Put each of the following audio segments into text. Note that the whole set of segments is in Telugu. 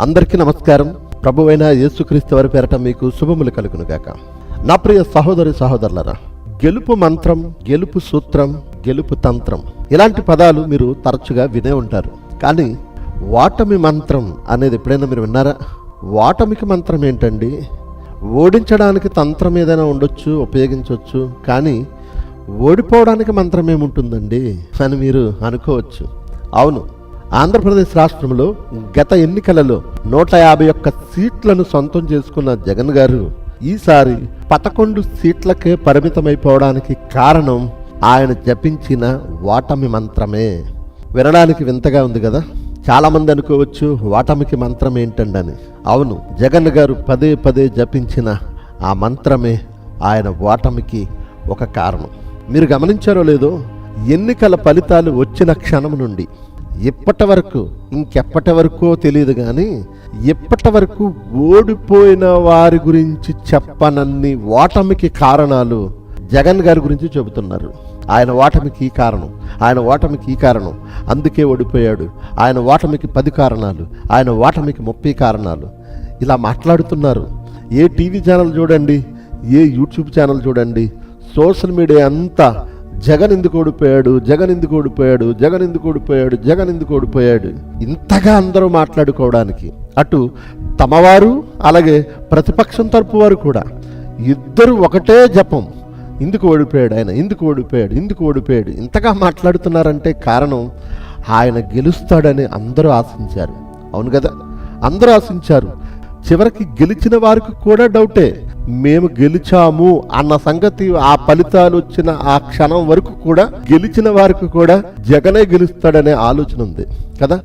అందరికీ నమస్కారం. ప్రభువైన యేసుక్రీస్తు వారి పేరట మీకు శుభములు కలుగును గాక. నా ప్రియ సహోదరి సహోదరులరా గెలుపు మంత్రం గెలుపు సూత్రం గెలుపు తంత్రం ఇలాంటి పదాలు మీరు తరచుగా వినే ఉంటారు. కానీ వాటమి మంత్రం అనేది ఎప్పుడైనా మీరు విన్నారా? వాటమికి మంత్రం ఏంటండి? ఓడించడానికి తంత్రం ఏదైనా ఉండొచ్చు ఉపయోగించవచ్చు కానీ ఓడిపోవడానికి మంత్రం ఏముంటుందండి? అని మీరు అనుకోవచ్చు. అవును ఆంధ్రప్రదేశ్ రాష్ట్రంలో గత ఎన్నికలలో నూట యాభై ఒక్క సీట్లను సొంతం చేసుకున్న జగన్ గారు ఈసారి పదకొండు సీట్లకే పరిమితమైపోవడానికి కారణం ఆయన జపించిన ఓటమి మంత్రమే. వినడానికి వింతగా ఉంది కదా? చాలామంది అనుకోవచ్చు ఓటమికి మంత్రం ఏంటండని. అవును జగన్ గారు పదే పదే జపించిన ఆ మంత్రమే ఆయన ఓటమికి ఒక కారణం. మీరు గమనించారో లేదో ఎన్నికల ఫలితాలు వచ్చిన క్షణం నుండి ఇప్పటి వరకు ఇంకెప్పటి వరకో తెలియదు కానీ ఇప్పటి వరకు ఓడిపోయిన వారి గురించి చెప్పనన్ని ఓటమికి కారణాలు జగన్ గారి గురించి చెబుతున్నారు. ఆయన ఓటమికి ఈ కారణం ఆయన ఓటమికి ఈ కారణం. అందుకే ఓడిపోయాడు. ఆయన ఓటమికి పది కారణాలు ఆయన ఓటమికి ముప్పై కారణాలు. ఇలా మాట్లాడుతున్నారు. ఏ టీవీ ఛానల్ చూడండి ఏ యూట్యూబ్ ఛానల్ చూడండి సోషల్ మీడియా అంతా జగన్ ఎందుకు ఓడిపోయాడు జగన్ ఎందుకు ఓడిపోయాడు జగన్ ఎందుకు ఓడిపోయాడు జగన్ ఎందుకు ఓడిపోయాడు ఇంతగా అందరూ మాట్లాడుకోవడానికి అటు తమవారు అలాగే ప్రతిపక్షం తరపు వారు కూడా ఇద్దరు ఒకటే జపం. ఎందుకు ఓడిపోయాడు ఆయన ఎందుకు ఓడిపోయాడు ఎందుకు ఓడిపోయాడు. ఇంతగా మాట్లాడుతున్నారంటే కారణం ఆయన గెలుస్తాడని అందరూ ఆశించారు. అవును కదా? అందరూ ఆశించారు. చివరికి గెలిచిన వారికి కూడా డౌటే. మేము గెలిచాము అన్న సంగతి ఆ ఫలితాలు వచ్చిన ఆ క్షణం వరకు కూడా గెలిచిన వారికి కూడా జగనే గెలుస్తాడనే ఆలోచన ఉంది కదా?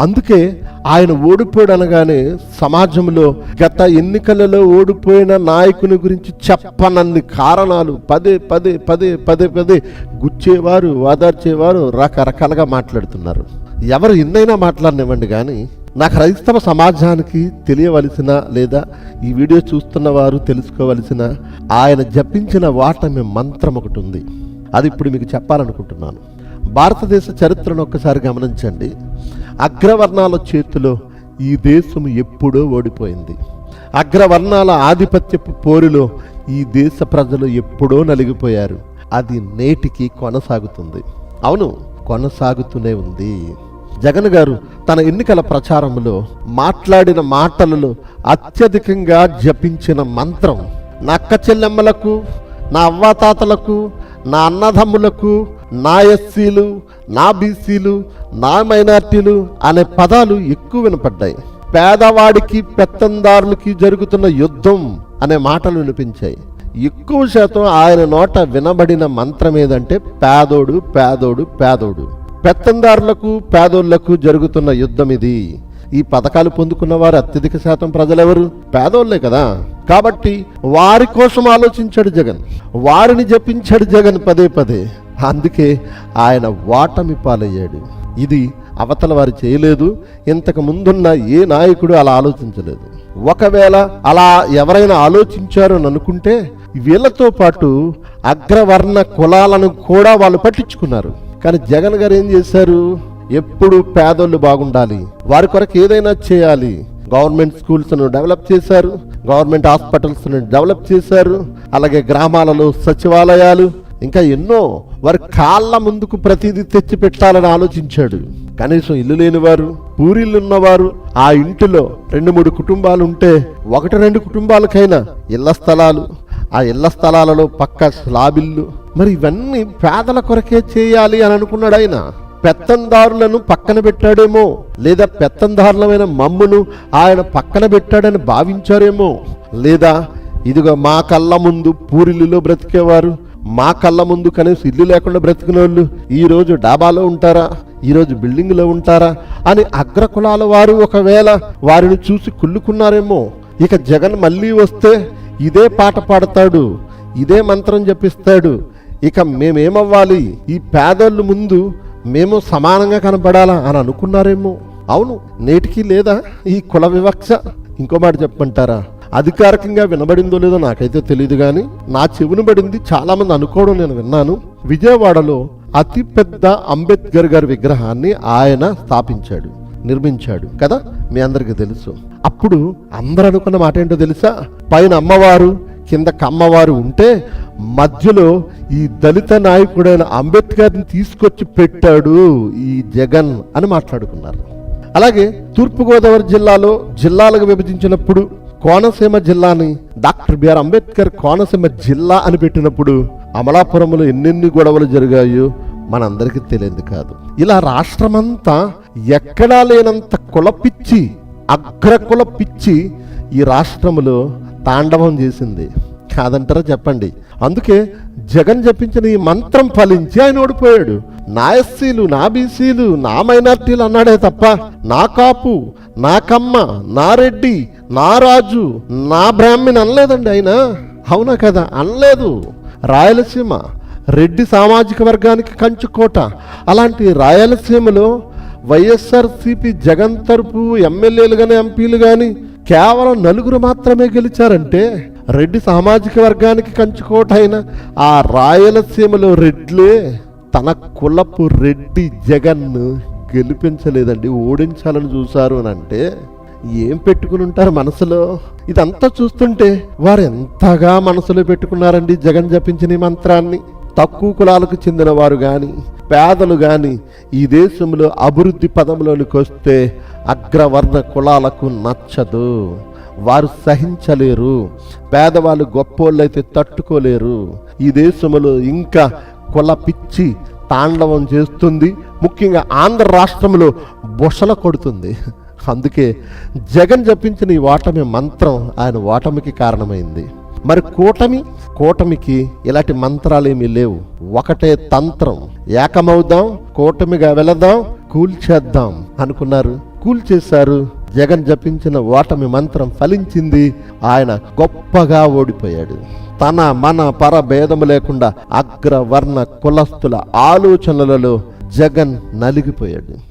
అందుకే ఆయన ఓడిపోయాడు అనగానే సమాజంలో గత ఎన్నికలలో ఓడిపోయిన నాయకుని గురించి చెప్పనన్ని కారణాలు పదే పదే పదే పదే పదే గుచ్చేవారు వాదార్చేవారు రకరకాలుగా మాట్లాడుతున్నారు. ఎవరు ఎన్నైనా మాట్లాడినివ్వండి కానీ నా క్రైస్తవ సమాజానికి తెలియవలసిన లేదా ఈ వీడియో చూస్తున్న వారు తెలుసుకోవలసిన ఆయన జపించిన వాటమి మంత్రం ఒకటి ఉంది. అది ఇప్పుడు మీకు చెప్పాలనుకుంటున్నాను. భారతదేశ చరిత్రను ఒక్కసారి గమనించండి. అగ్రవర్ణాల చేతిలో ఈ దేశం ఎప్పుడో ఓడిపోయింది. అగ్రవర్ణాల ఆధిపత్యపు పోరులో ఈ దేశ ప్రజలు ఎప్పుడో నలిగిపోయారు. అది నేటికి కొనసాగుతుంది. అవును కొనసాగుతూనే ఉంది. జగన్ గారు తన ఎన్నికల ప్రచారంలో మాట్లాడిన మాటలలో అత్యధికంగా జపించిన మంత్రం నా అక్క చెల్లెమ్మలకు నా అవ్వాతాతలకు నా అన్నదమ్ములకు నా ఎస్సీలు నా బీసీలు నా మైనార్టీలు అనే పదాలు ఎక్కువ వినపడ్డాయి. పేదవాడికి పెత్తందారులకి జరుగుతున్న యుద్ధం అనే మాటలు వినిపించాయి. ఎక్కువ శాతం ఆయన నోట వినబడిన మంత్రం ఏదంటే పేదోడు పేదోడు పేదోడు పెత్తందారులకు పేదోళ్ళకు జరుగుతున్న యుద్ధం ఇది. ఈ పథకాలు పొందుకున్న వారు అత్యధిక శాతం ప్రజలెవరు? పేదోళ్ళే కదా. కాబట్టి వారి కోసం ఆలోచించాడు జగన్. వారిని జపించాడు జగన్ పదే పదే. అందుకే ఆయన వాటమి పాలయ్యాడు. ఇది అవతల వారు చేయలేదు. ఇంతకు ముందున్న ఏ నాయకుడు అలా ఆలోచించలేదు. ఒకవేళ అలా ఎవరైనా ఆలోచించారు అని అనుకుంటే వీళ్ళతో పాటు అగ్రవర్ణ కులాలను కూడా వాళ్ళు పట్టించుకున్నారు. కానీ జగన్ గారు ఏం చేశారు? ఎప్పుడు పేదోళ్ళు బాగుండాలి. వారి కొరకు ఏదైనా చేయాలి. గవర్నమెంట్ స్కూల్స్ను డెవలప్ చేశారు. గవర్నమెంట్ హాస్పిటల్స్ను డెవలప్ చేశారు. అలాగే గ్రామాలలో సచివాలయాలు ఇంకా ఎన్నో వారి కాళ్ళ ముందుకు ప్రతిదీ తెచ్చి పెట్టాలని ఆలోచించాడు. కనీసం ఇల్లు లేనివారు పూరిల్లున్నవారు ఆ ఇంటిలో రెండు మూడు కుటుంబాలు ఉంటే ఒకటి రెండు కుటుంబాలకైనా ఇళ్ళ స్థలాలు ఆ ఇళ్ళ స్థలాలలో పక్క స్లాబిల్లు మరి ఇవన్నీ పేదల కొరకే చేయాలి అని అనుకున్నాడు ఆయన. పెత్తందారులను పక్కన పెట్టాడేమో. లేదా పెత్తందారులమైన మమ్మును ఆయన పక్కన పెట్టాడని భావించారేమో. లేదా ఇదిగో మా కళ్ళ ముందు పూరిల్లులో బ్రతికేవారు. మా కళ్ళ ముందు కనీసం ఇల్లు లేకుండా బ్రతికిన వాళ్ళు ఈరోజు డాబాలో ఉంటారా? ఈరోజు బిల్డింగ్లో ఉంటారా? అని అగ్రకులాల వారు ఒకవేళ వారిని చూసి కుళ్ళుకున్నారేమో. ఇక జగన్ మళ్ళీ వస్తే ఇదే పాట పాడతాడు ఇదే మంత్రం జపిస్తాడు. ఇక మేమేమవ్వాలి? ఈ పేదోళ్ళు ముందు మేము సమానంగా కనపడాలా అని అనుకున్నారేమో. అవును నేటికి లేదా ఈ కుల వివక్ష? ఇంకో మాట చెప్పంటారా అధికారికంగా వినబడిందో లేదో నాకైతే తెలియదు కానీ నా చెవును పడింది చాలా మంది అనుకోవడం నేను విన్నాను. విజయవాడలో అతిపెద్ద అంబేద్కర్ గారి విగ్రహాన్ని ఆయన స్థాపించాడు. నిర్మించాడు. కదా? మీ అందరికీ తెలుసు. అప్పుడు అందరూ అనుకున్న మాట ఏంటో తెలుసా? పైన అమ్మవారు కింద కమ్మవారు ఉంటే మధ్యలో ఈ దళిత నాయకుడైన అంబేద్కర్ని తీసుకొచ్చి పెట్టాడు ఈ జగన్ అని మాట్లాడుకున్నారు. అలాగే తూర్పుగోదావరి జిల్లాలో జిల్లాలకు విభజించినప్పుడు కోనసీమ జిల్లాని డాక్టర్ బిఆర్ అంబేద్కర్ కోనసీమ జిల్లా అని పెట్టినప్పుడు అమలాపురంలో ఎన్నెన్ని గొడవలు జరిగాయో మనందరికీ తెలియదు కాదు. ఇలా రాష్ట్రమంతా ఎక్కడా లేనంత కులపిచ్చి అగ్రకుల పిచ్చి ఈ రాష్ట్రములో తాండవం చేసింది. కాదంటారా చెప్పండి. అందుకే జగన్ జపించిన ఈ మంత్రం ఫలించి ఆయన ఓడిపోయాడు. నా ఎస్సీలు నా బీసీలు నా మైనార్టీలు అన్నాడే తప్ప నా కాపు నా కమ్మ నా రెడ్డి నా రాజు నా బ్రాహ్మణ్ అనలేదండి ఆయన. అవునా కదా? అనలేదు. రాయలసీమ రెడ్డి సామాజిక వర్గానికి కంచుకోట అలాంటి రాయలసీమలో వైఎస్ఆర్సీపీ జగన్ తరపు ఎమ్మెల్యేలు కానీ ఎంపీలు కానీ కేవలం నలుగురు మాత్రమే గెలిచారంటే రెడ్డి సామాజిక వర్గానికి కంచుకోట అయిన ఆ రాయలసీమలో రెడ్లే తన కులపు రెడ్డి జగన్ గెలిపించలేదండి ఓడించాలని చూశారు అని అంటే ఏం పెట్టుకుని ఉంటారు మనసులో? ఇదంతా చూస్తుంటే వారు ఎంతగా మనసులో పెట్టుకున్నారండి జగన్ జపించిన ఈ మంత్రాన్ని? తక్కువ కులాలకు చెందిన వారు కానీ పేదలు కానీ ఈ దేశంలో అభివృద్ధి పదంలోనికి వస్తే అగ్రవర్ణ కులాలకు నచ్చదు. వారు సహించలేరు. పేదవాళ్ళు గొప్పోళ్ళైతే తట్టుకోలేరు. ఈ దేశంలో ఇంకా కుల పిచ్చి తాండవం చేస్తుంది. ముఖ్యంగా ఆంధ్ర రాష్ట్రంలో బుసల కొడుతుంది. అందుకే జగన్ జపించిన ఈ ఓటమి మంత్రం ఆయన ఓటమికి కారణమైంది. మరి కూటమి కూటమికి ఇలాంటి మంత్రాలేమీ లేవు. ఒకటే తంత్రం. ఏకమవుదాం కూటమిగా వెళదాం కూల్చేద్దాం అనుకున్నారు. కూల్చేశారు జగన్ జపించిన ఓటమి మంత్రం ఫలించింది. ఆయన గొప్పగా ఓడిపోయాడు. తన మన పర భేదము లేకుండా అగ్రవర్ణ కులస్తుల ఆలోచనలలో జగన్ నలిగిపోయాడు.